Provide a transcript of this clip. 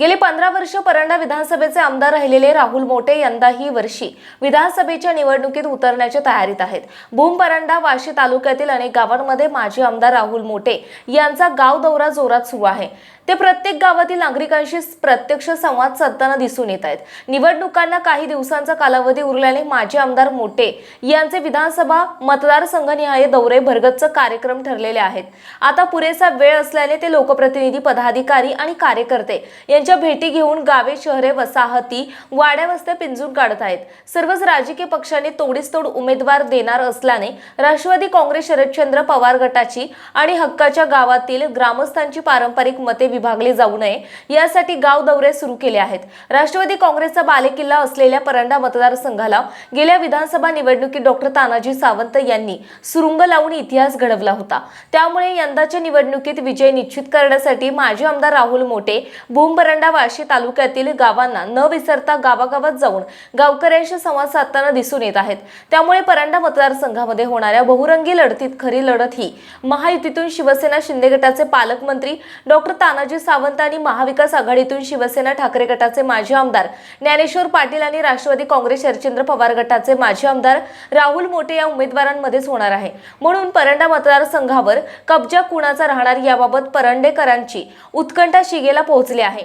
गेली पंधरा वर्ष परंडा विधानसभेचे आमदार राहिलेले राहुल मोटे यंदाही वर्षी विधानसभेच्या निवडणुकीत उतरण्याच्या तयारीत आहेत. भूम परंडा वाशी तालुक्यातील अनेक गावांमध्ये माजी आमदार राहुल मोटे यांचा गाव दौरा जोरात सुरू आहे. ते प्रत्येक गावातील नागरिकांशी प्रत्यक्ष संवाद साधताना दिसून येत आहेत. निवडणुकांना काही दिवसांचा कालावधी उरल्याने माजी आमदार मोटे यांचे विधानसभा मतदारसंघनिहाय दौरे भरगतच कार्यक्रम ठरलेले आहेत. आता पुरेसा वेळ असल्याने ते लोकप्रतिनिधी पदाधिकारी आणि कार्यकर्ते यांच्या भेटी घेऊन गावे शहरे वसाहती वाड्यावस्त्या पिंजून काढत आहेत. सर्वच राजकीय पक्षांनी तोडीस तोड उमेदवार देणार असल्याने राष्ट्रवादी काँग्रेस शरदचंद्र पवार गटाची आणि हक्काच्या गावातील ग्रामस्थांची पारंपरिक मते विभागली जाऊ नये यासाठी गाव दौरे सुरू केले आहेत. राष्ट्रवादी काँग्रेसचा बालेकिल्ला असलेल्या परंडा मतदारसंघाला गेल्या विधानसभा निवडणुकीत डॉक्टर तानाजी सावंत यांनी सुरुंग लावून इतिहास घडवला होता. त्यामुळे यंदाच्या निवडणुकीत विजय निश्चित करण्यासाठी माजी आमदार राहुल मोटे भूमपरंडा वाशी तालुक्यातील गावांना न विसरता गावागावात जाऊन गावकऱ्यांशी संवाद साधताना दिसून येत आहेत. त्यामुळे परंडा मतदारसंघामध्ये होणाऱ्या बहुरंगी लढतीत खरी लढत ही महायुतीतून शिवसेना शिंदे गटाचे पालकमंत्री डॉक्टर तानाजी सावंत आणि महाविकास आघाडीतून शिवसेना ठाकरे गटाचे माजी आमदार ज्ञानेश्वर पाटील आणि राष्ट्रवादी काँग्रेस शरदचंद्र पवार गटाचे माजी आमदार राहुल मोटे या उमेदवारांमध्येच होणार आहे. म्हणून परंडा मतदारसंघावर कब्जा कुणाचा राहणार याबाबत परंडेकरांची उत्कंठा शिगेला पोहोचली आहे.